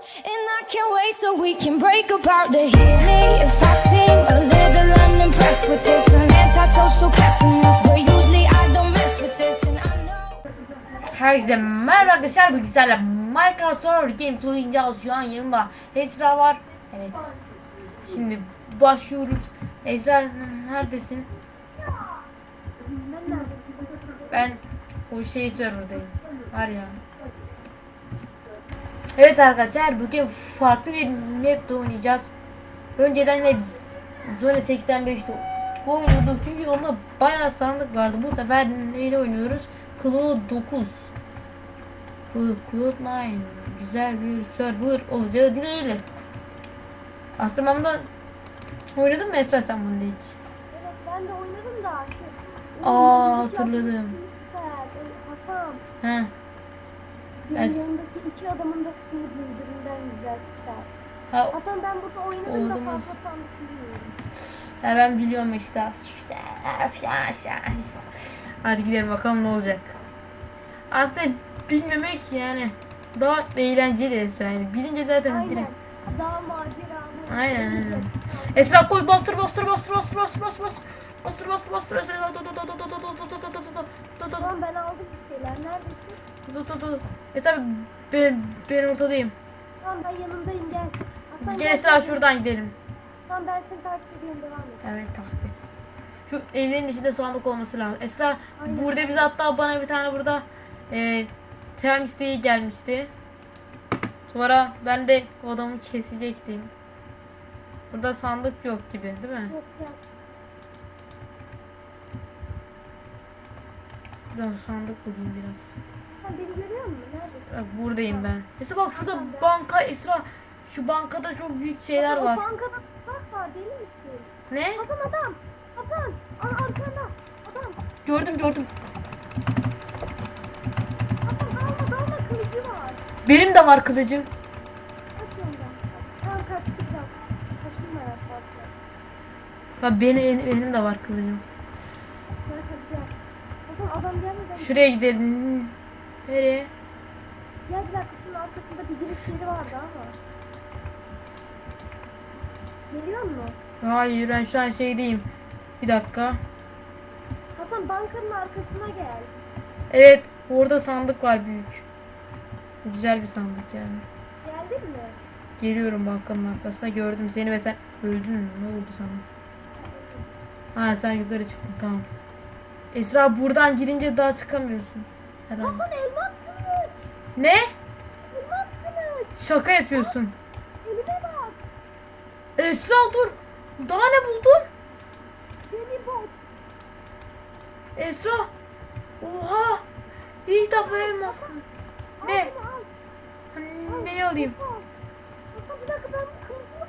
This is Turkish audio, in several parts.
And I can't wait so we can break apart to hear me if I seem a little unimpressed with this. An antisocial pessimist, but usually I don't mess with this, and I know. Herkese merhaba arkadaşlar bu güzelle Minecraft Survival Games oynayacağız şu an yanımda Esra var Evet Şimdi başlıyoruz Esra neredesin? Ben o şey serverdayım Var ya Evet arkadaşlar bugün farklı bir map'te oynayacağız. Önceden hep Zone 85'te oynuyorduk çünkü onda bayağı sandık vardı. Bu sefer neyle oynuyoruz? Cloud 9 Cloud, Cloud9 Güzel bir server olacağı dileğiyle. Aslında ben de Oynadın mı Esra sen bunu hiç? Evet ben de oynadım da. Aa hatırladım. He Es- yanındaki iki adamın da skin'i birbirinden güzel çıkar. Ha, Hasan ben burada oynadım da fazla sandık bilmiyorum. ya ben biliyorum işte Hadi gidelim bakalım ne olacak Aslında bilmemek yani Daha eğlenceli Esra yani Bilince zaten Aynen. direkt Daha maceralı. Aynen aynen. Esra koy bastır bastır bastır bastır bastır bastır bastır bastır bastır bastır Esra dur dur dur dur dur dur dur dur dur dur dur dur Tamam ben aldım bir şeyler. Neredesin? Dur dur dur Esra ben ben ortadayım. Tamam ben yanındayım gel. Hasan Gel Esra şuradan gidelim. Tamam ben seni takip ediyorum devam et. Evet takip et. Şu evlerin içinde sandık olması lazım. Esra Aynen. burada bize hatta bana bir tane burada e, tem isteği gelmişti. Sonra ben de o adamı kesecektim. Burada sandık yok gibi değil mi? Yok gel. Buradan sandık bulayım biraz. Bak buradayım ben. Esra bak şurada banka Esra. Şu bankada çok büyük şeyler var. O bankada bak var deli misin? Ne? Hasan adam. Hasan. Ar arkanda. Adam. Gördüm gördüm. Hasan dalma dalma kılıcı var. Benim de var kılıcım. Ha benim benim de var kılıcım. Adam. Şuraya gidelim. Nereye? Gel bir dakika şunun arkasında bir giriş yeri vardı ama. Geliyor mu? Hayır ben şu an şeydeyim. Bir dakika. Hasan bankanın arkasına gel. Evet orada sandık var büyük. Güzel bir sandık yani. Geldin mi? Geliyorum bankanın arkasına gördüm seni ve sen öldün mü? Ne oldu sana? Ha sen yukarı çıktın tamam. Esra buradan girince daha çıkamıyorsun. Herhalde. Hasan elmas kılıç. Ne? Elmas kılıç. Şaka yapıyorsun. Elime bak. Esra dur. Daha ne buldun? Deli bot. Esra. Oha. İlk defa elmas kılıç. Ne? Al. Ne alayım? Al. Hasan bir dakika ben bu kılıcı...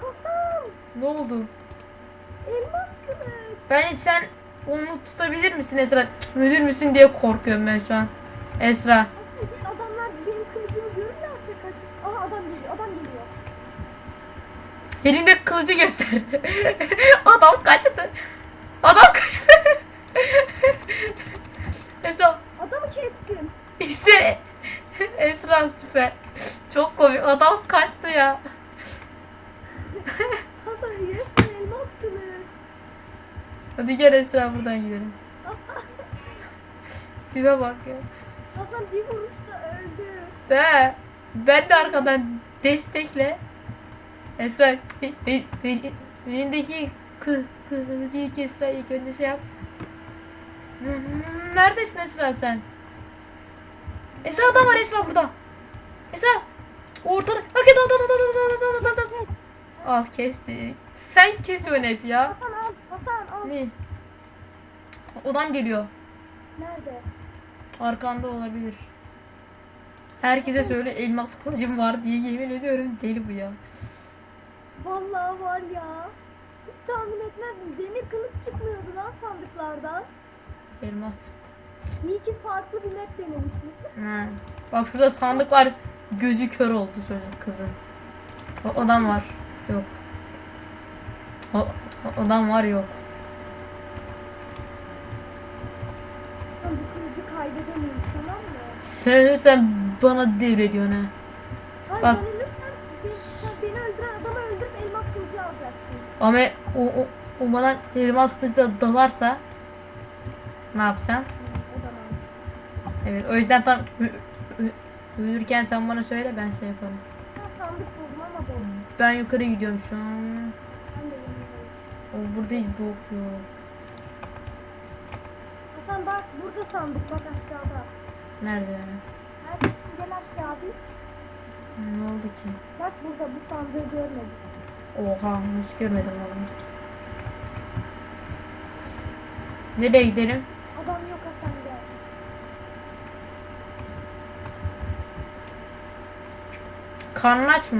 Hasan. Ne oldu? Elmas kılıç. Ben sen onu tutabilir misin Esra? Ölür müsün diye korkuyorum ben şu an. Esra. Adamlar benim kılıcımı görürlerse kaç... Aha adam geliyor adam geliyor. Elinde kılıcı göster. Adam kaçtı. Adam kaçtı. Esra. Adamı kestim. İşte Esra süper. Çok komik. Adam kaçtı ya. Hasan yersin elmas kılıç. Hadi gel Esra buradan gidelim. Dibe bak ya. Hasan bir vuruşta öldü. De. Ben de arkadan destekle. Esra elindeki kı kılıcı ilk Esra ilk önce şey yap. Neredesin Esra sen? Esra adam var Esra burada. Esra ortada. Bak Esra. Al kesti. Sen kesiyorsun hep ya. Hasan al. Hasan al. Ne? Odam geliyor. Nerede? Arkanda olabilir. Herkese söyle elmas kılıcım var diye yemin ediyorum deli bu ya. Vallahi var ya. Hiç tahmin etmezdim. Demir kılıç çıkmıyordu lan sandıklardan. Elmas çıktı. İyi ki farklı bir map denemişiz. Ha. Bak şurada sandık var. Gözü kör oldu çocuk kızın. O odam var. Yok. O, odam var yok. Sen, sen bana devrediyorsun ha. Hayır Bak. ben ölürsem sen, sen beni öldüren adamı öldürüp elmas kılıcı alacaksın. Ama o, o, o bana elmas kılıcı da dalarsa ne yapacaksın? Evet o yüzden tam ölürken sen bana söyle ben şey yaparım. Ben yukarı gidiyorum şu an. Ben de yanındayım. O burada hiç bok yok. Hasan bak burada sandık bak aşağıda. Nerede yani? Neredesin gel aşağı bir. Ne oldu ki? Bak burada bu sandığı görmedim. Oha nasıl görmedim onu. Nereye gidelim? Adam yok Hasan gel. Karnın aç mı?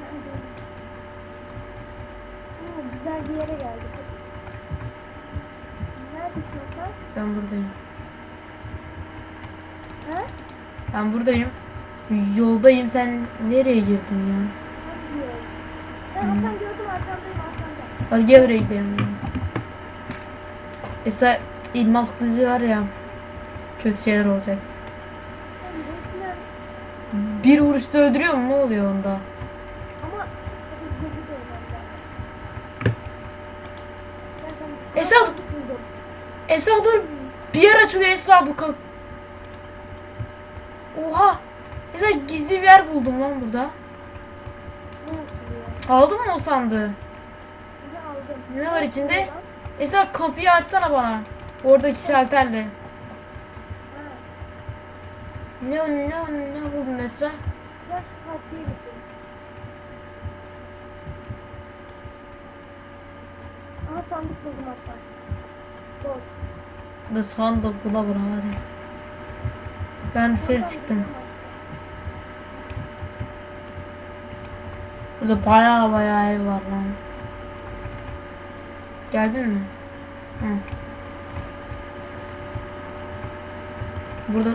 Neredeyim? Oo, güzel bir yere geldik. Neredesin Hasan? Ben buradayım. Ha? Ben buradayım. Yoldayım sen nereye girdin ya? Hangi yol? Ben Hasan gördüm arkandayım arkanda. Hadi gel oraya gidelim. ya. İlmaz kılıcı var ya. Kötü şeyler olacak. Bir vuruşta öldürüyor mu? Ne oluyor onda? ama gözü de önemli. Ben sana- Esra- Sandık buldum. Esra dur. Bir yer açılıyor Esra bu kalk. Oha. Esra gizli bir yer buldum lan burada. Aldın mı o sandığı? Ne var içinde? Esra kapıyı açsana bana. Oradaki şalterle. Ne ne ne buldun Esra? Aha sandık buldum hatta. Boş. Da sandık bula bula hadi. Ben dışarı çıktım. Burada baya baya ev var lan. Geldin mi? Hı. Burada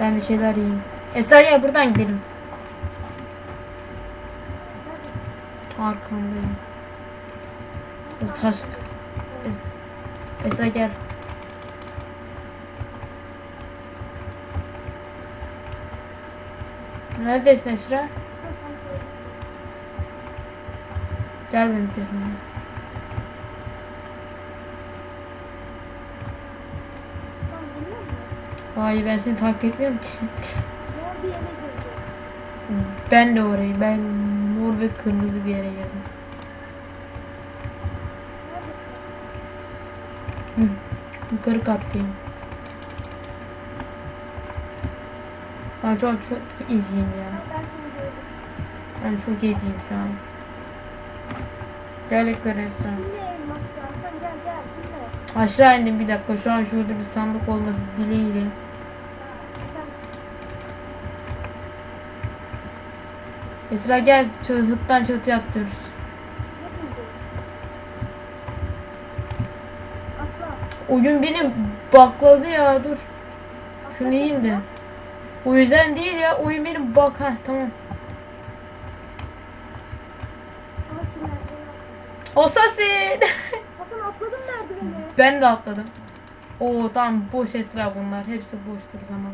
Ben bir şeyler yiyeyim. Esra gel buradan gidelim. Arkandayım. Bu taş. Es- Esra gel. Neredesin Esra? Gel benim peşimden. Hayır ben seni takip etmiyorum ki. Mor bir yere girdi. Ben de orayı. Ben mor ve kırmızı bir yere. Neredesin? Hı, Yukarı kattayım. Ben çok çok eziyim ya. Ben çok eziyim şu an. Gel yukarı sen. Aşağı indim bir dakika. Şu an şurada bir sandık olması dileğiyle. Sen Esra gel çatıdan çatıya atlıyoruz. Oyun beni bakladı ya dur. Şunu yiyeyim de. O yüzden değil ya oyun beni bak ha tamam. Assassin. Ben de atladım. Oo tamam boş Esra bunlar. Hepsi boştur zaman.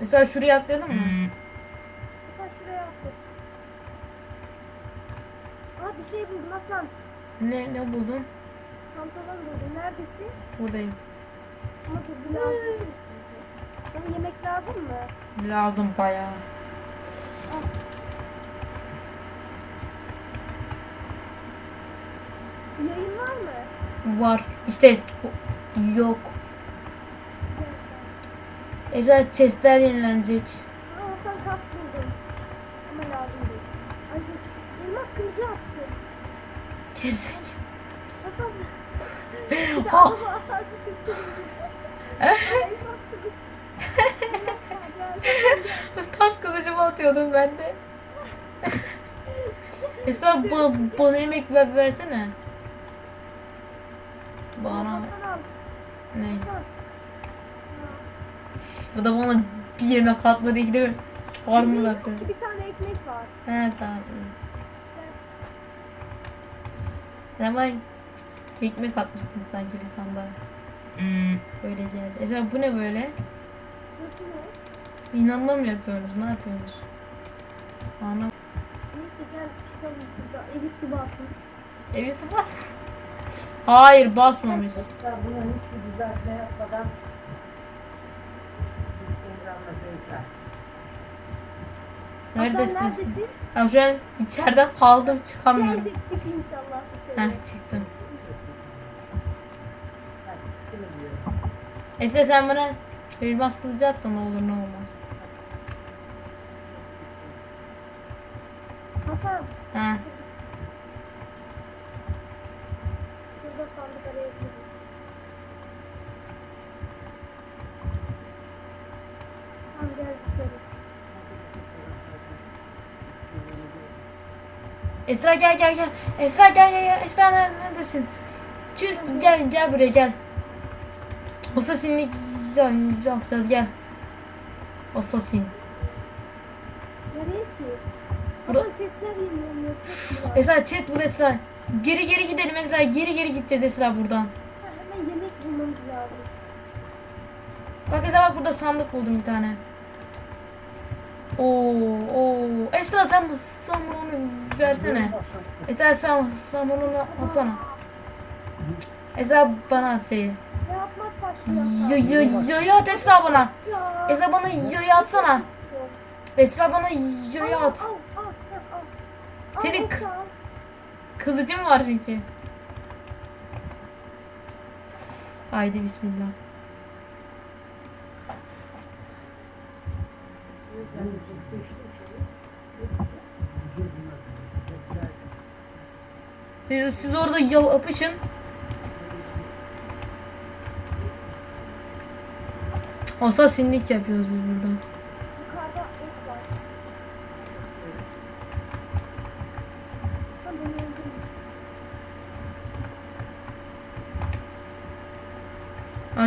Mesela şuraya atlayalım mı? Hasan şuraya atla. Aa bir şey buldum Hasan. Ne ne buldun? Pantolon buldum. Neredesin? Buradayım. Ama bu lazım. Sana yemek lazım mı? Lazım bayağı. Al. Yayın var mı? Var. İşte yok. Esra testler yenilenecek. Aa Hasan kas buldum. Ama lazım değil. Ay dur. Elmas kılıcı attı. Hasan. Ha. Taş kılıcımı atıyordum ben de. Esra bana, bana yemek ver, versene. Bana ne? Bu da bana bir yemek atmadı iki de armor atıyor. Bir tane ekmek var. He tamam. Ama ekmek atmıştın sanki bir tane daha. Böyle geldi. Esra bu ne böyle? İnanla mı yapıyoruz? Ne yapıyoruz? Anam. Atın. Evisi bas. Hayır basmamış. Buna hiçbir düzeltme yapmadan. Neredesin? Neredesin? Ya şu an içeride kaldım çıkamıyorum. Geldik inşallah. Heh çıktım. Esra sen bana elmas kılıcı at da ne olur ne olmaz. Hasan Ha. şurada sandık araya koydum. Tamam gel içeri. Esra gel gel gel. Esra gel gel gel. Esra ner- neredesin? Çık gel gel buraya gel. Assassin'lik ya- yapacağız gel. Assassin. Nereye ki? Burada-. Esra chat bul Esra. Geri geri gidelim Esra. Geri geri gideceğiz Esra buradan. Hemen yemek bulmamız lazım. Bak Esra bak burada sandık buldum bir tane. Oo, oo. Esra sen, sen bana onu versene. Esra sen, sen onu atsana. Esra bana at? Yo yo yo yo at Esra bana. Esra bana yoyu atsana. Esra bana yoyu at. Senin al, k- al. Kılıcım var çünkü. Haydi bismillah. Siz, siz orada ya- yapışın. Asasinlik yapıyoruz biz burada.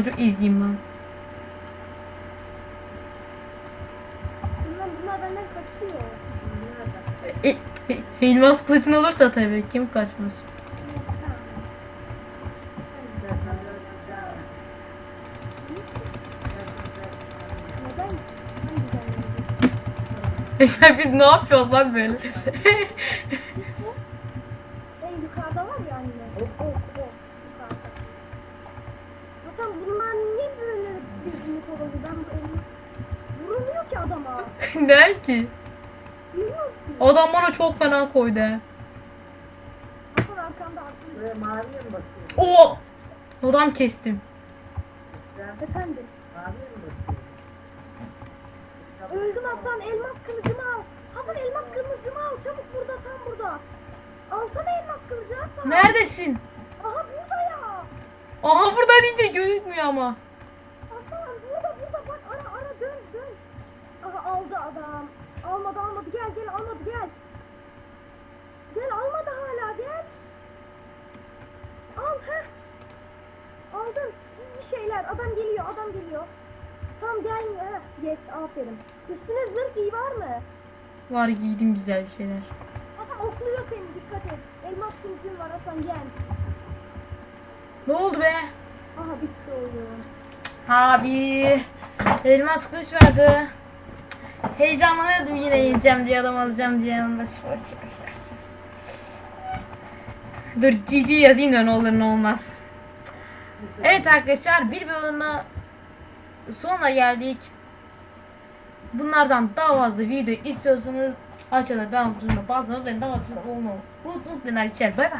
Çok izleyeyim ben. Bunlar, bunlar benden kaçıyor. E, e, elmas kılıcın olursa tabii kim yedin? Mesela biz ne yapıyoruz lan böyle? En yukarıda var ya anne. O, o, o. Yukarıda. Zaten bunlar niye böyle birbirini kovalıyor? Ben bu elimi... Vurulmuyor ki adama. ne ki? Adam bana çok fena koydu. Buraya maviye mi bakıyorsun? Oo! Adam kestim. Efendim. maviye mi bakıyorsun? Öldüm Hasan elmas kılıcımı al. Hasan elmas kılıcımı al. Çabuk burada tam burada. Alsana elmas kılıcı Hasan. Neredesin? Aha burada ya. Aha buradan ince gözükmüyor ama. Hasan burada burada bak ara ara dön dön. Aha aldı adam. Almadı gel gel almadı gel. Gel almadı hala gel. Al heh. Aldın. İyi şeyler adam geliyor adam geliyor. Tam gelmiyor. Heh. Yes aferin. Üstüne zırh giy var mı? Var giydim güzel bir şeyler. Hasan okluyor seni dikkat et. Elmas kılıcın var Hasan gel. Ne oldu be? Aha bitti oyun. Abi. Elmas kılıç verdi. Heyecanlanıyordum yine yeneceğim diye adam alacağım diye yanında boş yaşarsınız. Dur GG yazayım da ne olur ne olmaz. Evet arkadaşlar bir bölümde sonuna geldik. Bunlardan daha fazla video istiyorsanız aşağıda ben butonuna basmayı ve daha fazla olmayı unutmayın arkadaşlar. Bay bay.